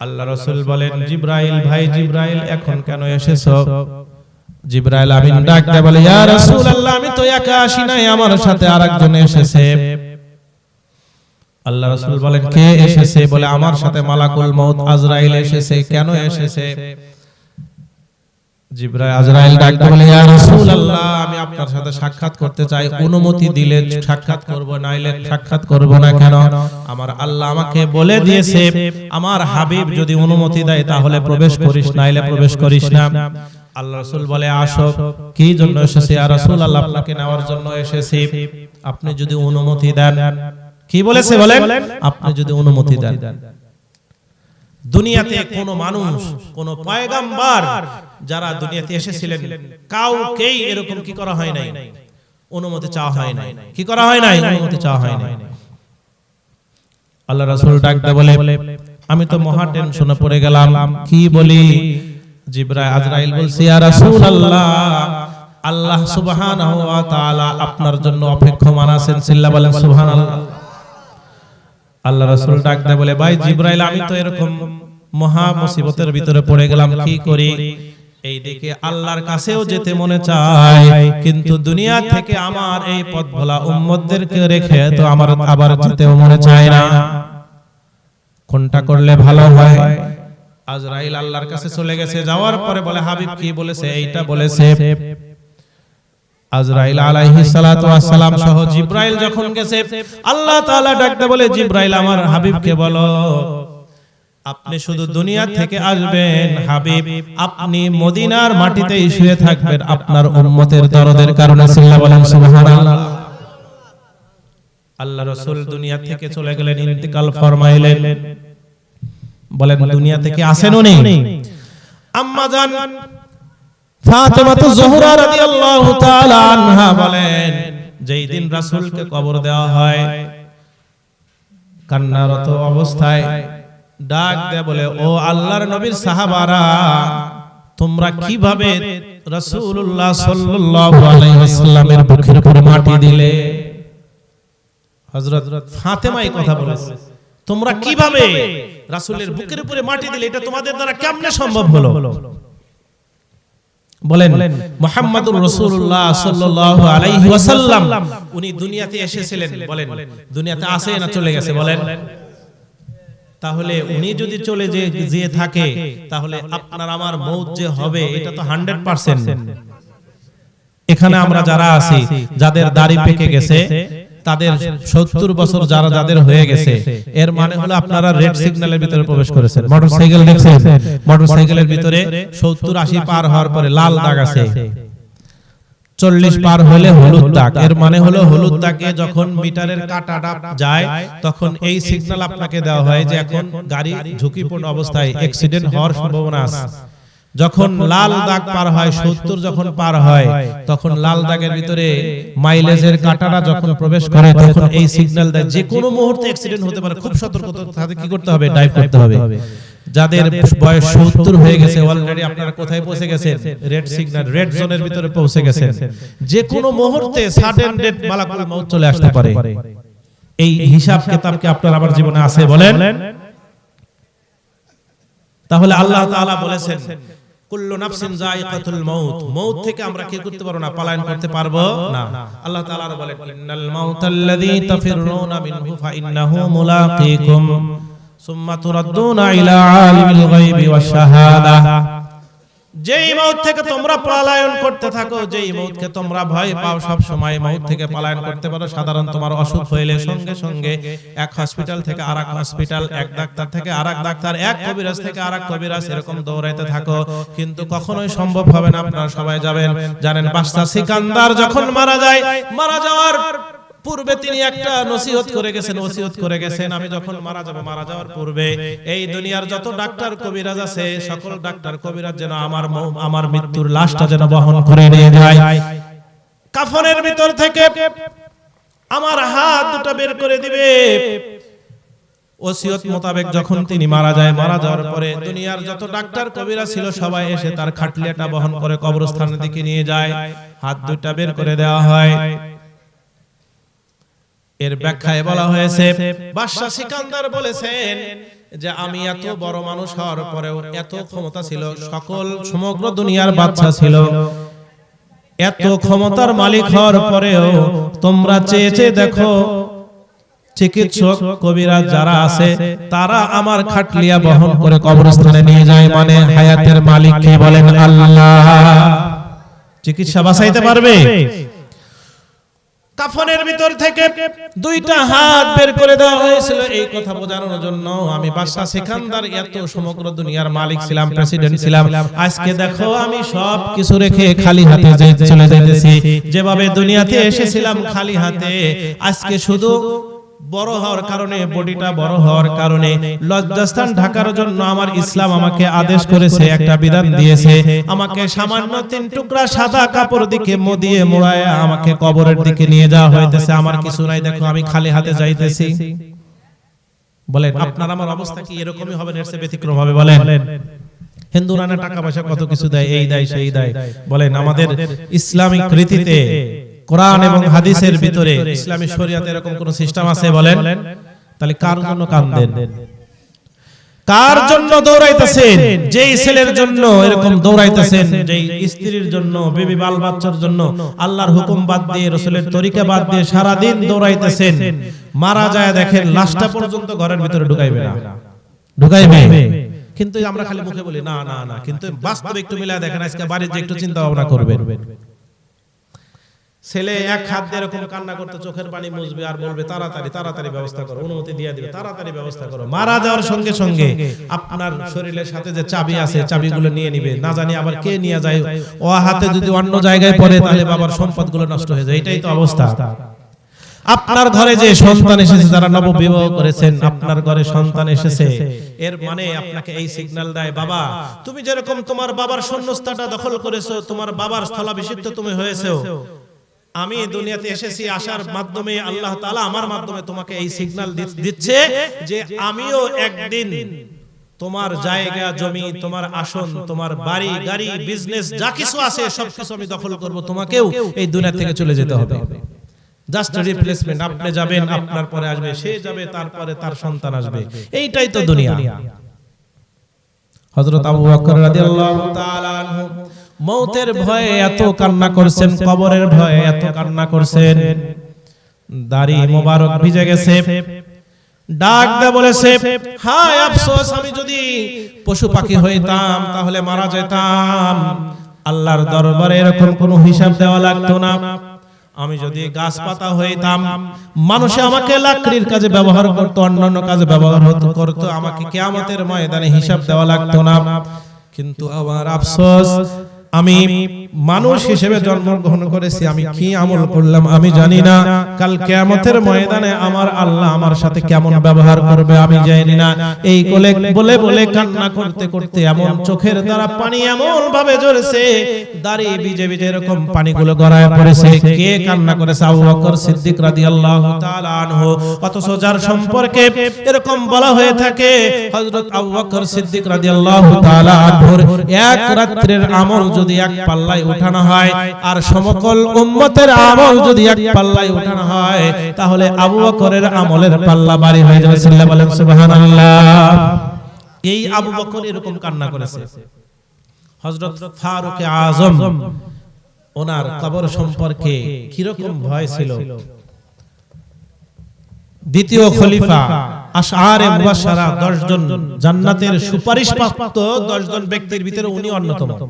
আল্লাহ বলেন আসি নাই, আমার সাথে আরেকজন এসেছে। আল্লাহ রাসূল বলেন, কে এসেছে? বলে, আমার সাথে মালাকুল মউত আজরাইল এসেছে। কেন এসেছে? জিব্রাইল আজরাইল ডাক বলে ইয়া রাসূলুল্লাহ আমি আপনার সাথে সাক্ষাৎ করতে চাই। অনুমতি দিলে সাক্ষাৎ করব নাইলে সাক্ষাৎ করব না কেন? আমার আল্লাহ আমাকে বলে দিয়েছে আমার হাবিব যদি অনুমতি দেয় তাহলে প্রবেশ করিস নাইলে প্রবেশ করিস না। আল্লাহ রাসূল বলে আসো কি জন্য এসেছে? ইয়া রাসূলুল্লাহ আপনাকে নেওয়ার জন্য এসেছি। আপনি যদি অনুমতি দেন। কি বলেছে বলেন? আপনি যদি অনুমতি দেন। দুনিয়াতে কোন মানুষ কোন পয়গাম্বার যারা দুনিয়াতে এসেছিলেন কাউকেই এরকম কি করা হয় নাই। অনুমতি চাওয়া হয় নাই। কি করা হয় নাই? অনুমতি চাওয়া হয় নাই। আল্লাহ রাসূল ডাকতে বলে আমি তো মহা টেনশনে পড়ে গেলাম। কি বলি? জিব্রাইল আজরাইল বলছে ইয়া রাসূলুল্লাহ আল্লাহ সুবহানাহু ওয়া তাআলা আপনার জন্য অপেক্ষমান আছেন সিল্লা বলেন সুবহানাল্লাহ। আল্লাহ রাসূল ডাক দেয় বলে ভাই জিব্রাইল আমি তো এরকম মহা মুসিবতের ভিতরে পড়ে গেলাম। কি করি? এই দিকে আল্লাহর কাছেও যেতে মনে চায়। কিন্তু দুনিয়া থেকে আমার এই পথ ভোলা উম্মতদেরকে রেখে তো আমার আবার যেতেও মনে চায় না। কোনটা করলে ভালো হয়? আজরাইল আল্লাহর কাছে চলে গেছে যাওয়ার পরে বলে হাবিব কি বলেছে? এইটা বলেছে। আজরাইল আলাইহিস সালাতু ওয়াস সালাম সহ জিব্রাইল যখন গেছে আল্লাহ তাআলা ডাকতে বলে জিব্রাইল আমার হাবিবকে বলো। আপনি শুধু দুনিয়া থেকে আসবেন হাবিব। আপনি মদিনার মাটিতেই শুয়ে থাকবেন আপনার উম্মতের দরদের কারণে। সিল্লা বলেন সুবহানাল্লাহ। আল্লাহ রাসূল দুনিয়া থেকে চলে গেলেন ইন্তিকাল ফরমাইলেন। বলেন দুনিয়া থেকে আসেন উনি আম্মা জান ফাতেমা তো জোহরা রাদিয়াল্লাহু তাআলা আনহা বলেন যেই দিন রাসূলকে কবর দেওয়া হয় কান্নারত অবস্থায় ডাক দেয় বলে, ও আল্লাহর নবীর সাহাবারা, তোমরা কীভাবে রাসূলুল্লাহ সাল্লাল্লাহু আলাইহি ওয়াসাল্লামের বুকের উপর মাটি দিলে? হযরত ফাতেমা এই কথা বলেছে, তোমরা কীভাবে রাসূলের বুকের উপরে মাটি দিলে? এটা তোমাদের দ্বারা কেমনে সম্ভব হলো? বলেন রাসূলুল্লাহ সাল্লাল্লাহু আলাইহি ওয়াসাল্লাম, উনি দুনিয়াতে এসেছিলেন। বলেন, দুনিয়াতে আসে না, চলে গেছে। বলেন তাহলে উনি যদি চলে যে যে থাকে তাহলে আপনার আমার মৌত যে হবে এটা তো 100% এখানে আমরা যারা আছি যাদের দাড়ি পেকে গেছে তাদের সত্তর বছর যারা যাদের হয়ে গেছে এর মানে হলো আপনারা রেড সিগন্যালের ভিতরে প্রবেশ করেছেন। মোটরসাইকেল দেখছেন মোটরসাইকেলের ভিতরে সত্তর আশি পার হওয়ার পরে লাল দাগ আছে। চল্লিশ পার হলে হলুদ দাগ। এর মানে হলো হলুদ দাগে যখন মিটারের কাটাটা যায় তখন এই সিগন্যাল আপনাকে দেওয়া হয় যে এখন গাড়ি ঝুঁকিপূর্ণ অবস্থায় অ্যাক্সিডেন্ট হওয়ার সম্ভাবনা আছে। যখন লাল দাগ পার হয় সত্তর যখন পার হয় তখন লাল দাগের ভিতরে মাইলেজের কাটাটা যখন প্রবেশ করে তখন এই সিগন্যাল দেয় যে কোনো মুহূর্তে অ্যাক্সিডেন্ট হতে পারে খুব সতর্কতা কি করতে হবে? ডাইভ করতে হবে। যাদের বয়স সত্তর হয়ে গেছে অলরেডি আপনারা কোথায় পৌঁছে গেছেন? রেড সিগন্যাল রেড জোনের ভিতরে পৌঁছে গেছেন। যে কোনো মুহূর্তে সাডেন ডেথ মালাকুল মউত চলে আসতে পারে। এই হিসাব কিতাব কি আপনার আমার জীবনে আছে বলেন? তাহলে আল্লাহ তাআলা বলেছেন কুল্লু নাফসিন যায়িকাতুল মাউত মাউত। থেকে আমরা কি করতে পারব না? পলায়ন করতে পারব না। আল্লাহ তাআলা বলেন ইন্নাল মাউতাল্লাযী তাফিররুনা মিনহু ফাইন্নাহু মুলাকীকুম। যেই মৌত থেকে তোমরা পলায়ন করতে থাকো, যেই মৌতকে তোমরা ভয় পাও, সব সময় মৌত থেকে পলায়ন করতে পারো। সাধারণ তোমার অসুখ হইলে সঙ্গে সঙ্গে এক হসপিটাল থেকে আরেক হসপিটাল এক ডাক্তার থেকে আরেক ডাক্তার, এক কবিরাজ থেকে আরেক কবিরাজ এরকম দৌড়াইতে থাকো। কিন্তু কখনোই সম্ভব হবে না, আপনারা সবাই যাবেন। জানেন বাদশা সিকান্দার যখন মারা যায়, মারা যাওয়ার পূর্বে তিনি একটা নসিহত করে গেছেন ওসিয়ত করে গেছেন। আমি যখন মারা যাব মারা যাওয়ার পূর্বে এই দুনিয়ার যত ডাক্তার কবিরাজ আছে সকল ডাক্তার কবিরাজ যেন আমার আমার মৃত্যুর লাশটা যেন বহন করে নিয়ে যায়। কাফনের ভিতর থেকে আমার হাত দুটো বের করে দিবে। ওসিয়ত মোতাবেক যখন তিনি মারা যায় মারা যাওয়ার পরে দুনিয়ার যত ডাক্তার কবিরা ছিল সবাই এসে তার খাটলিয়াটা বহন করে কবরস্থানের দিকে নিয়ে যায়। হাত দুটা বের করে দেওয়া হয়। এর ব্যাখ্যায় বলা হয়েছে বাদশাহ সিকান্দার বলেছেন যে আমি এত বড় মানুষ হওয়ার পরেও এত ক্ষমতা ছিল সকল সমগ্র দুনিয়ার বাচ্চা ছিল। এত ক্ষমতার মালিক হওয়ার পরেও তোমরা চেয়ে চেয়ে দেখো চিকিৎসক কবিরা যারা আছে তারা আমার খাটলিয়া বহন করে কবরস্থানে নিয়ে যায় মানে হায়াতের মালিক কে বলেন আল্লাহ। চিকিৎসা বাঁচাইতে পারবে? কাফনের ভিতর থেকে দুইটা হাত বের করে দেওয়া হয়েছিল এই কথা বোঝানোর জন্য। আমি বাদশাহ সেখানদার এত সমগ্র দুনিয়ার মালিক ছিলাম প্রেসিডেন্ট ছিলাম। আজকে দেখো আমি সব কিছু রেখে খালি হাতে চলে যাইতেছি। যেভাবে দুনিয়াতে এসেছিলাম খালি হাতে আজকে শুধু বড় হওয়ার কারণে বডিটা বড় হওয়ার কারণে লজ্জাস্থান ঢাকার জন্য আমার ইসলাম আমাকে আদেশ করেছে একটা বিধান দিয়েছে। আমাকে সামান্য তিন টুকরা সাদা কাপড় দিকে মদিয়ে মোড়ায় আমাকে কবরের দিকে নিয়ে যাওয়া হইতেছে আমার কিছু নাই দেখো আমি খালি হাতে যাইতেছি। বলেন আপনার আমার অবস্থা কি এরকমই হবে নেটসে ব্যতিক্রম হবে বলেন। হিন্দুরা টাকা পয়সা কত কিছু দেয় এই দেয় সেই দেয় বলেন আমাদের ইসলামিক রীতিতে কোরআন এবং হাদিসের ভিতরে ইসলামী শরিয়াতে এরকম কোন সিস্টেম আছে বলেন? তাহলে কার জন্য কান্দেন? কার জন্য দৌড়াইতেছেন? যেই ছেলের জন্য এরকম দৌড়াইতেছেন যেই স্ত্রীর জন্য বিবি বাল বাচ্চার জন্য আল্লাহর হুকুম বাদ দিয়ে রসুলের তরিকা বাদ দিয়ে সারা দিন দৌড়াইতেছেন মারা যায় দেখেন লাশটা পর্যন্ত ঘরের ভিতরে ঢুকাইবে না। ঢুকাইবে কিন্তু আমরা খালি মুখে বলি না না না কিন্তু বাস্তবে একটু মিলায় দেখেন আজকে বাড়ির যে একটু চিন্তা ভাবনা করবেন। ছেলে এক হাত দিয়ে এরকম কান্না করতে চোখের পানি মুছবে আর বলবে, তাড়াতাড়ি তাড়াতাড়ি ব্যবস্থা করো, অনুমতি দিয়ে দিবে, তাড়াতাড়ি ব্যবস্থা করো। মারা যাওয়ার সঙ্গে সঙ্গে আপনার শরীরের সাথে যে চাবি আছে, চাবিগুলো নিয়ে নিবে। না জানি আবার কে নিয়ে যায়, ও হাতে যদি অন্য জায়গায় পড়ে, তাহলে বাবার সম্পদগুলো নষ্ট হয়ে যায়। এটাই তো অবস্থা। আপনার ঘরে যে সন্তান এসেছে, যারা নববিবাহ করেছেন, আপনার ঘরে সন্তান এসেছে, এর মানে আপনাকে এই সিগন্যাল দেয়, বাবা, তুমি যেরকম তোমার বাবার শূন্যস্থানটা দখল করেছ, তোমার বাবার স্থলাভিষিক্ত তুমি হয়েছো আমি দুনিয়াতে এসেছি আসার মাধ্যমে আল্লাহ তাআলা আমার মাধ্যমে তোমাকে এই সিগন্যাল দিচ্ছে যে আমিও একদিন তোমার জায়গা জমি তোমার আসন তোমার বাড়ি গাড়ি বিজনেস যা কিছু আছে সবকিছু আমি দখল করব তোমাকেও এই দুনিয়া থেকে চলে যেতে হবে। জাস্ট রিপ্লেসমেন্ট আপনি যাবেন আপনার পরে আসবে সে যাবে তারপরে তার সন্তান আসবে। এইটাই তো দুনিয়া। হযরত আবু বকর রাদিয়াল্লাহু তাআলা আনহু মৌতের ভয়ে এত কান্না করছেন কবরের ভয়ে এত কান্না করছেন। দাড়ি মোবারক ভিজে গেছে। ডাক দে বলেছে হায় আফসোস আমি যদি পশু পাখি হইতাম তাহলে মারা যেতাম। আল্লাহর দরবারে এরকম কোনো হিসাব দেওয়া লাগতো না। আমি যদি গাছপাতা হইতাম মানুষে আমাকে লাকড়ির কাজে ব্যবহার করতো অন্যান্য কাজে ব্যবহার হতো করতো আমাকে কেয়ামতের ময়দানে হিসাব দেওয়া লাগতো না। কিন্তু আমার আফসোস আমি মানুষ হিসেবে জন্মগ্রহণ করেছি আমি কি আমল করলাম আমি জানি না। কাল কিয়ামতের ময়দানে আমার আল্লাহ আমার সাথে কেমন ব্যবহার করবে আমি জানি না। এই কোলে বলে বলে কান্না করতে করতে এমন চোখের দ্বারা পানি এমন ভাবে ঝরেছে দাড়ি বিজে বিজে এরকম পানিগুলো গড়ায় পড়েছে। কে কান্না করেছে? আবু বকর সিদ্দিক রাদিয়াল্লাহু তাআলা আনহু। অথচ যার সম্পর্কে এরকম বলা হয়ে থাকে হযরত আবু বকর সিদ্দিক রাদিয়াল্লাহু তাআলা আনহুর এক রাত্রের আমল যদি এক পাল্লায় উঠানো হয়। আর সমকল উম্মতের আমল যদি এক পাল্লায় উঠানো হয়, তাহলে আবু বকরের আমলের পাল্লা বাড়ি হয়ে যাবে। সিল্লা বলেন, সুবহানাল্লাহ। এই আবু বকর এরকম কান্না করেছে। হযরত ফারুক আজম, ওনার কবর সম্পর্কে কীরকম ভয় ছিল? দ্বিতীয় খলিফা, আশআরে মুবাশশারা 10 জন জান্নাতের সুপারিশপ্রাপ্ত 10 জন ব্যক্তির ভিতরে উনি অন্যতম।